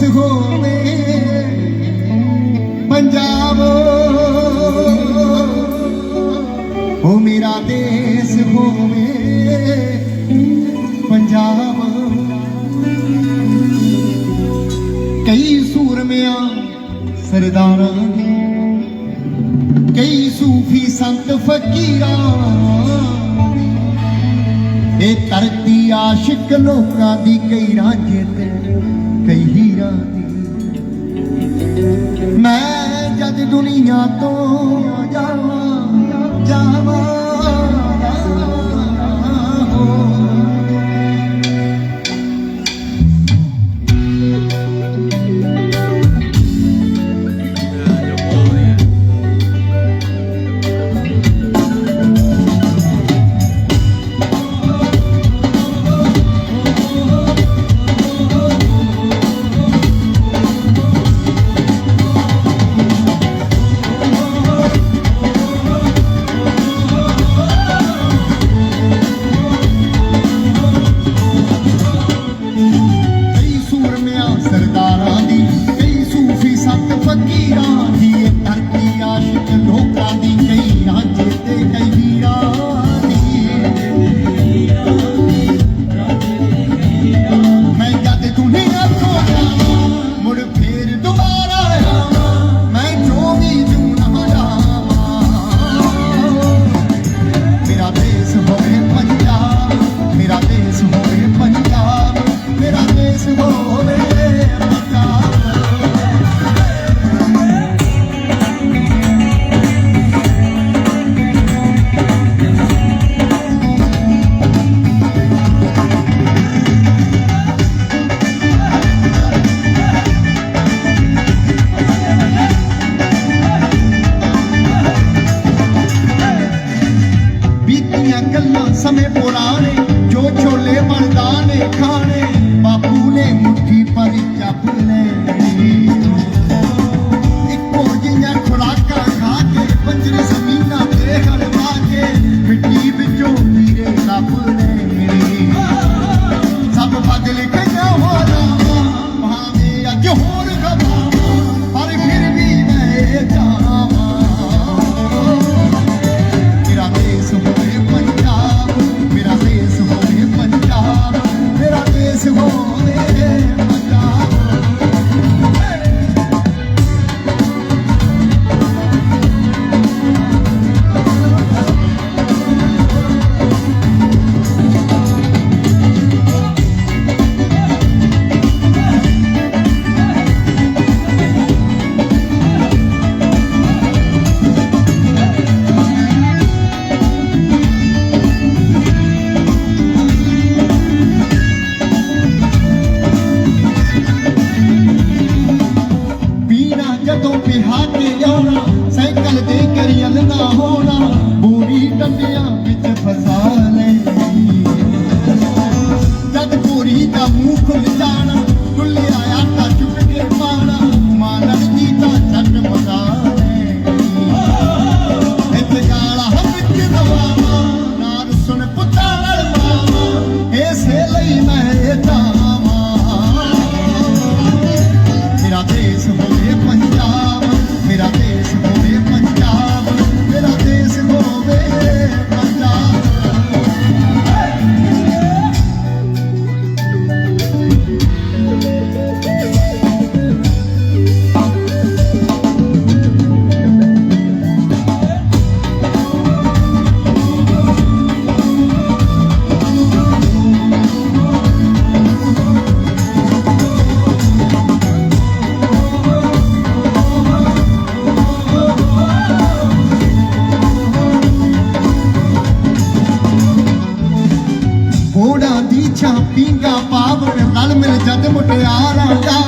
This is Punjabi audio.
ਮਿਕਸ ਹੋਵੇ ਪੰਜਾਬ। ਉਹ ਮੇਰਾ ਦੇਸ਼ ਹੋਵੇ, ਪੰਜਾਬ। ਕਈ ਸੂਰਮਿਆਂ ਸਰਦਾਰਾਂ ਨੇ, ਕਈ ਸੂਫੀ ਸੰਤ ਫਕੀਰਾਂ ਇਹ ਧਰਤੀ ਆਸ਼ਿਕ ਲੋਕਾਂ ਦੀ ਕਈ ਰਾਜੇ ਤੇ, ਕਈ manhã समय ਮੇਰਾ ਮੁਟਿਆਰਾਂ